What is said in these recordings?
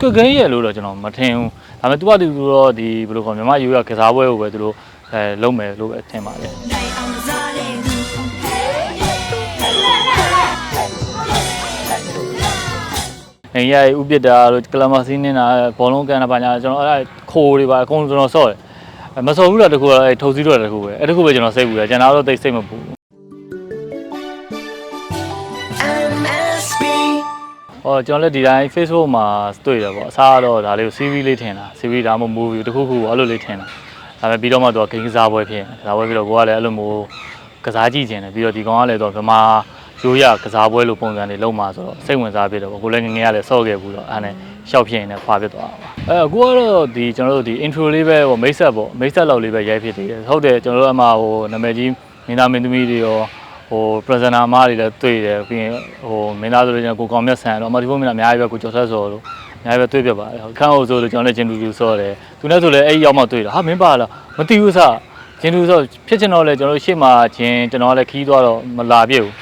Squid Game ရဲ့လို့တော့ကျွန်တော်မထင်ဘူးဒါပေမဲ့သူကသူတော့ဒီဘယ်လိုခေါ်မြန်မာရိုးရကစားပွဲကိုပဲသူတို့အဲလုံးမယ်လို့ပဲထင်ပါတယ်အိမ်ရိုက်ဥပစ်တာတို့ကလမစီးနေတာဘောလုံးကန်တာပါညာကျွန်တော်အဲ့ဒါခိုးတွေပါအကုန်ကျွန်တော်ဆော့တယ်အဲ့မဆော်ဘူးလားတခုကအဲ့ထုတ်စည်းတော့တခုပဲအဲ့တခုပဲကျွန်တော်စိတ်ပူတယ်ကျွန်တော်တော့တိတ်စိတ်မပူဘူး ဟောကျွန်တော်လည်းဒီတိုင်း Facebook မှာတွေ့တယ်ပေါ့အစားတော့ဒါလေးကို CV လေးထင်တာ CV ဒါမှမဟုတ် movie တခုခုပေါ့အဲ့လိုလေးထင်တာဒါပေမဲ့ပြီးတော့မှသူကဂိမ်းကစားပွဲဖြစ်ကစားပွဲပြီးတော့ကိုကလည်းအဲ့လိုမျိုးကစားကြည့်ခြင်းတယ်ပြီးတော့ဒီကောင်ကလည်းတော့ဗမာရိုးရကစားပွဲလိုပုံစံတွေလုံးမှာဆိုတော့စိတ်ဝင်စားဖြစ်တယ်ပေါ့ကိုလည်းငငယ်ကလည်းဆော့ခဲ့ဘူးတော့အဲ့ဒါနဲ့ရှောက်ဖြစ်ရင်လည်းခွာဖြစ်သွားတာပါအဲအခုကတော့ဒီကျွန်တော်တို့ဒီ intro လေးပဲပေါ့မိတ်ဆက်ပေါ့မိတ်ဆက်လောက်လေးပဲရိုက်ဖြစ်သေးတယ်ဟုတ်တယ်ကျွန်တော်တို့အမှဟိုနာမည်ကြီးမင်းသားမင်းသမီးတွေရော ဟို presenter မားတွေလည်းတွေ့တယ်ပြီးရင်ဟိုမင်းသားဆိုလို့ကျွန်တော်ကိုကောင်မြတ်ဆန်တော့အမဒီဖို့မင်းသားအများကြီးပဲကိုကျော်ဆက်စောတို့အများကြီးပဲတွေ့ပြပါတယ်ခန်းဟိုဆိုလို့ကျွန်တော်လည်းဂျင်တူတူဆော့တယ်သူနဲ့ဆိုလည်းအဲ့ဒီရောက်မှတွေ့တာဟာမင်းပါလားမသိဘူးစဂျင်တူဆော့ဖြစ်ချင်တော့လေကျွန်တော်တို့ရှေ့မှာဂျင်ကျွန်တော်လည်းခီးသွားတော့မလာပြည့်ဘူး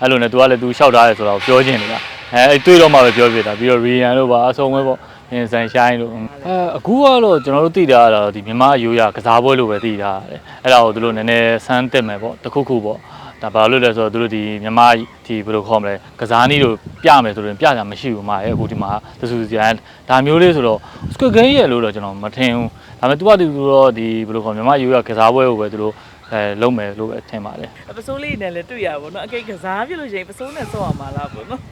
အဲ့လိုနဲ့သူကလည်းသူလျှောက်ထားတယ်ဆိုတော့ပြောချင်နေတာအဲအဲ့တွေ့တော့မှပဲပြောပြတာပြီးတော့ရီယန်တို့ပါအဆုံးပဲပေါ့ရင်ဆန်ရှိုင်းတို့အဲအခုကတော့ကျွန်တော်တို့သိတာကတော့ဒီမြန်မာရိုးရကစားပွဲလို့ပဲသိတာတယ်အဲ့ဒါကိုသူတို့နည်းနည်းဆန်းတက်မယ်ပေါ့တခုခုပေါ့ ဒါဘာလို့လဲဆိုတော့သူတို့ဒီမြန်မာဒီဘယ်လိုခေါ်မလဲကစားနည်းတို့ပြမယ်ဆိုရင်ပြတာမရှိဘူးမှာရဲ့အခုဒီမှာသစုစရန်ဒါမျိုးလေးဆိုတော့ Squid Game ရဲ့လို့တော့ကျွန်တော်မထင်ဘူးဒါပေမဲ့သူကသူတော့ဒီဘယ်လိုခေါ်မြန်မာရိုးရကစားပွဲကိုပဲသူတို့အဲလုံးမယ်လို့ပဲထင်ပါတယ်ပစိုးလေးနဲ့လည်းတွေ့ရပါဘောနော်အကိတ်ကစားပြလို့ရှိရင်ပစိုးနဲ့ဆော့ရမှာလားပေါ့နော်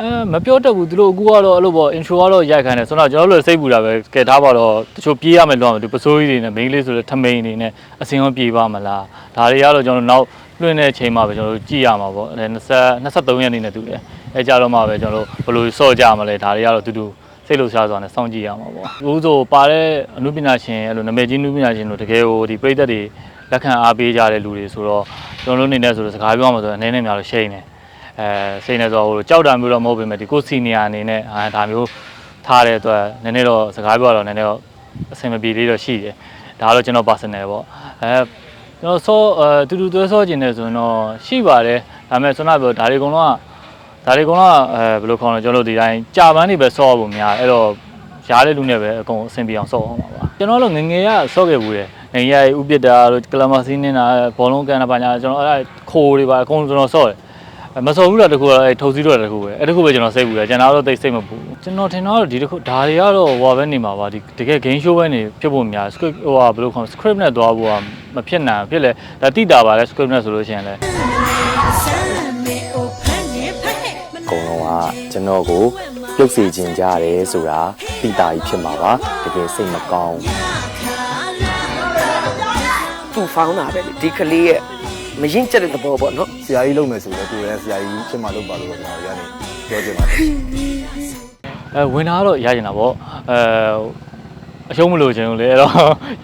အဲမပြောတတ်ဘူးသူတို့အခုကတော့အဲ့လိုပေါ့ intro ကတော့ရိုက်ခိုင်းတယ်ဆိုတော့ကျွန်တော်တို့လည်းစိတ်ပူတာပဲကဲထားပါတော့တချို့ပြေးရမယ်လို့အောင်သူပစိုးကြီးတွေနဲ့ main လေးဆိုလည်းထမိန်တွေနဲ့အစင်ရောပြေးပါမလားဒါတွေကတော့ကျွန်တော်တို့နောက် လွှင့်တဲ့အချိန်မှာပဲကျွန်တော်တို့ကြည့်ရမှာပေါ့အဲ20 23ရက်နေ့နဲ့တူတယ်အဲကြတော့မှပဲကျွန်တော်တို့ဘယ်လိုစော့ကြမလဲဒါတွေကတော့တူတူစိတ်လှုပ်ရှားစွာနဲ့စောင့်ကြည့်ရမှာပေါ့အခုဆိုပါတဲ့အမှုပညာရှင်အဲ့လိုနာမည်ကြီးအမှုပညာရှင်တို့တကယ်ကိုဒီပြည်သက်တွေလက်ခံအားပေးကြတဲ့လူတွေဆိုတော့ကျွန်တော်တို့အနေနဲ့ဆိုတော့စကားပြောမှဆိုတော့အနေနဲ့များလို့ရှိနေတယ်အဲစိတ်နဲ့ဆိုဟိုကြောက်တာမျိုးတော့မဟုတ်ပေမဲ့ဒီကိုစီနီယာအနေနဲ့အာဒါမျိုးထားတဲ့အတွက်နည်းနည်းတော့စကားပြောတော့နည်းနည်းတော့အဆင်မပြေလေးတော့ရှိတယ်ဒါကတော့ကျွန်တော် personal ပေါ့အဲ ကျွန်တော်ဆောအဲတူတူသွဲဆောကျင်နေဆိုရင်တော့ရှိပါတယ်ဒါပေမဲ့ဆွမ်းနာပြောဒါတွေအကုန်လုံးကဒါတွေအကုန်လုံးကအဲဘယ်လိုခေါ်လဲကျွန်တော်တို့ဒီတိုင်းကြာပန်းတွေပဲဆော့ဖို့များအဲ့တော့ရားတဲ့လူနဲ့ပဲအကုန်အဆင်ပြေအောင်ဆော့အောင်ပါပါကျွန်တော်တို့ငငယ်ကဆော့ခဲ့ဘူးတယ်ငငယ်ရဥပစ်တာတို့ကလမစီးနေတာဘောလုံးကန်တာပါညာကျွန်တော်အဲ့ခိုးတွေပါအကုန်ကျွန်တော်ဆော့တယ် မစော်ဘူးလားတခုကအဲထုတ်စည်းတော့တခုပဲအဲတခုပဲကျွန်တော်စိတ်ပူတယ်ကျွန်တော်တော့တိတ်စိတ်မပူဘူးကျွန်တော်ထင်တော့ဒီတခုဒါတွေကတော့ဟိုပဲနေမှာပါဒီတကယ် game show ပဲနေဖြစ်ဖို့များ script ဟိုဟာဘယ်လိုခေါ် script နဲ့သွားဖို့ကမဖြစ်နိုင်ဖြစ်လဲဒါတိတာပါလဲ script နဲ့ဆိုလို့ရှိရင်လဲအကုန်လုံးကကျွန်တော်ကိုပြုတ်စေခြင်းကြတယ်ဆိုတာသိတာကြီးဖြစ်မှာပါတကယ်စိတ်မကောင်းသူ့ဖောင်းတာပဲလေဒီကလေးရဲ့ မရင်ကျက်တဲ့သဘောပေါ့နော်ဆရာကြီးလုပ်မယ်ဆိုတော့ကိုယ်လည်းဆရာကြီးဖြစ်မှလုပ်ပါလို့ကျွန်တော်ရနေပြောချင်ပါတယ်အဲဝင်တာကတော့ရကျင်တာပေါ့အဲအရှုံးမလို့ခြင်းလို့လေအဲ့တော့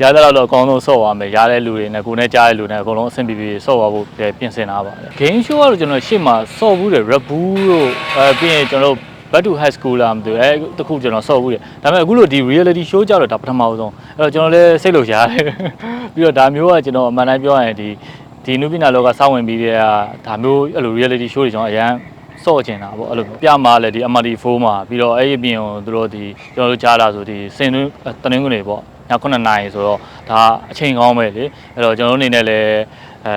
ရတဲ့လောက်တော့အကောင်းဆုံးဆော့သွားမယ်ရတဲ့လူတွေနဲ့ကိုယ်နဲ့ကြားတဲ့လူတွေနဲ့အကုန်လုံးအဆင်ပြေပြေဆော့သွားဖို့ပြင်ဆင်ထားပါတယ် game show ကတော့ကျွန်တော်ရှေ့မှာဆော့ဘူးတယ် rap ဘူးတို့အဲပြီးရင်ကျွန်တော် back to high school လာမသိဘူးအဲတခုကျွန်တော်ဆော့ဘူးတယ်ဒါပေမဲ့အခုလိုဒီ reality show ကြတော့ဒါပထမဆုံးအဲ့တော့ကျွန်တော်လည်းစိတ်လို့ရတယ်ပြီးတော့ဒါမျိုးကကျွန်တော်အမှန်တိုင်းပြောရရင်ဒီ ဒီနုပညာလောကစောင့်ဝင်ပြီးတဲ့ကဒါမျိုးအဲ့လို reality show တွေကျွန်တော်အရန်ဆော့ကျင်တာပေါ့အဲ့လိုပြမာလဲဒီ MRT4 မှာပြီးတော့အဲ့ဒီအပြင်ကိုသူတို့ဒီကျွန်တော်တို့ကြားလာဆိုဒီစင်တွင်းတနင်္ဂနွေပေါ့ည9နာရီဆိုတော့ဒါအချိန်ကောင်းပဲလေအဲ့တော့ကျွန်တော်တို့အနေနဲ့လည်းအဲ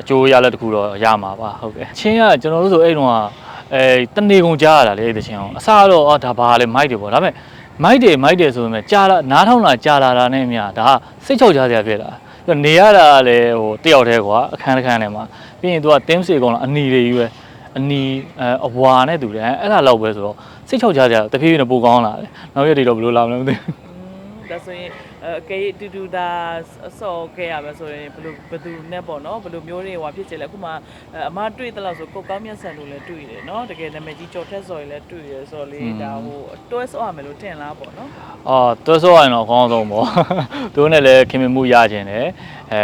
အကျိုးရလက်တစ်ခုတော့ရမှာပါဟုတ်ကဲ့ချင်းကကျွန်တော်တို့ဆိုအဲ့တုန်းကအဲတနေကုန်ကြားရတာလေအဲ့ဒီချင်းအောင်အစားတော့အော်ဒါဘာလဲမိုက်တယ်ပေါ့ဒါပေမဲ့မိုက်တယ်မိုက်တယ်ဆိုပေမဲ့ကြားလာနားထောင်လာကြားလာတာနဲ့အမျှဒါကစိတ်ချောက်ကြစရာဖြစ်တာပြီးတော့ နေရတာကလည်းဟိုတယောက်တည်းကွာအခန်းတစ်ခန်းထဲမှာပြီးရင်သူကတင်းစီကောင်လာအနီတွေကြီးပဲအနီအဲအဝါနဲ့တူတယ်အဲ့ဒါလောက်ပဲဆိုတော့စိတ်ချောက်ကြစရာတဖြည်းဖြည်းနဲ့ပိုကောင်းလာတယ်နောက်ရက်တွေတော့ဘယ်လိုလာမလဲမသိဘူး ဒါဆိုရင်အကေတူတူဒါဆော့ခဲ့ရမယ်ဆိုရင်ဘယ်လိုဘယ်သူနဲ့ပေါ့နော်ဘယ်လိုမျိုးတွေဟိုဖြစ်ချင်လဲအခုမှအမတွေ့တဲ့လောက်ဆိုကိုကောင်းမြတ်ဆန်လို့လည်းတွေ့တယ်နော်တကယ်နာမည်ကြီးကြော်ထက်ဆော်ရင်လည်းတွေ့ရဆိုတော့လေဒါဟိုတွဲဆော့ရမယ်လို့ထင်လားပေါ့နော်အော်တွဲဆော့ရရင်တော့အကောင်းဆုံးပေါ့သူတို့နဲ့လည်းခင်မင်မှုရခြင်းတယ်အဲ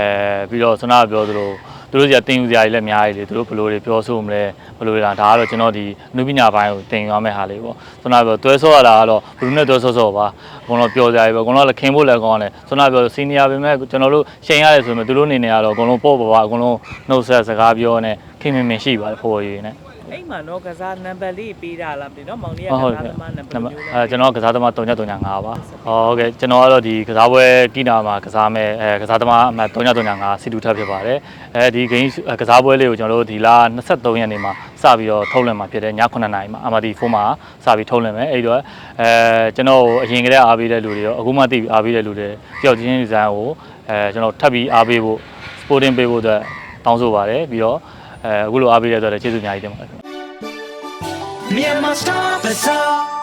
ပြီးတော့ဆွနာပြောသလို သူတို့ကြီးတင်ယူစရာကြီးလည်းအများကြီးလေသူတို့ဘယ်လိုတွေပြောဆိုမလဲဘယ်လိုလဲဒါကတော့ကျွန်တော်ဒီနုပညာပိုင်းကိုတင်ယူရမယ့်ဟာလေးပေါ့ဆွနာပြောတွဲဆော့ရတာကတော့ဘယ်လိုနဲ့တွဲဆော့ဆော့ပါအကုန်လုံးပြောစရာကြီးပဲအကုန်လုံးလည်းခင်ဖို့လည်းကောင်းတယ်ဆွနာပြောစီနီယာပဲမဲ့ကျွန်တော်တို့ချိန်ရတယ်ဆိုရင်သူတို့အနေနဲ့ကတော့အကုန်လုံးပေါ့ပါပါအကုန်လုံးနှုတ်ဆက်စကားပြောနေခင်မင်မင်ရှိပါတယ်ဖို့ရည်နဲ့ အဲ့မှာနော်ကစားနံပါတ်လေးပေးတာလားမသိနော်မောင်လေးကဟုတ်ကဟုတ်စားသမားနံပါတ်နံပါတ်မျိုးအဲကျွန်တော်ကစားသမား3935ပါဟုတ်ကဲ့ကျွန်တော်ကတော့ဒီကစားပွဲကိနာမှာကစားမဲ့အဲကစားသမားအမှတ်3935စီတူထပ်ဖြစ်ပါတယ်အဲဒီဂိမ်းကစားပွဲလေးကိုကျွန်တော်တို့ဒီလ23ရက်နေ့မှာစပြီးတော့ထုတ်လွှင့်မှာဖြစ်တယ်ည9:00နာရီမှာ MRT4 မှာစပြီးထုတ်လွှင့်မယ်အဲ့ဒီတော့အဲကျွန်တော်အရင်ကတည်းကအားပေးတဲ့လူတွေရောအခုမှသိပြီးအားပေးတဲ့လူတွေတယောက်ချင်းဒီဇိုင်းကိုအဲကျွန်တော်ထပ်ပြီးအားပေးဖို့ sporting ပေးဖို့အတွက်တောင်းဆိုပါတယ်ပြီးတော့ အဲအခုလိုအားပေးတဲ့အတွက်လည်းကျေးဇူးအများကြီးတင်ပါတယ် Myanmar Star Bazaar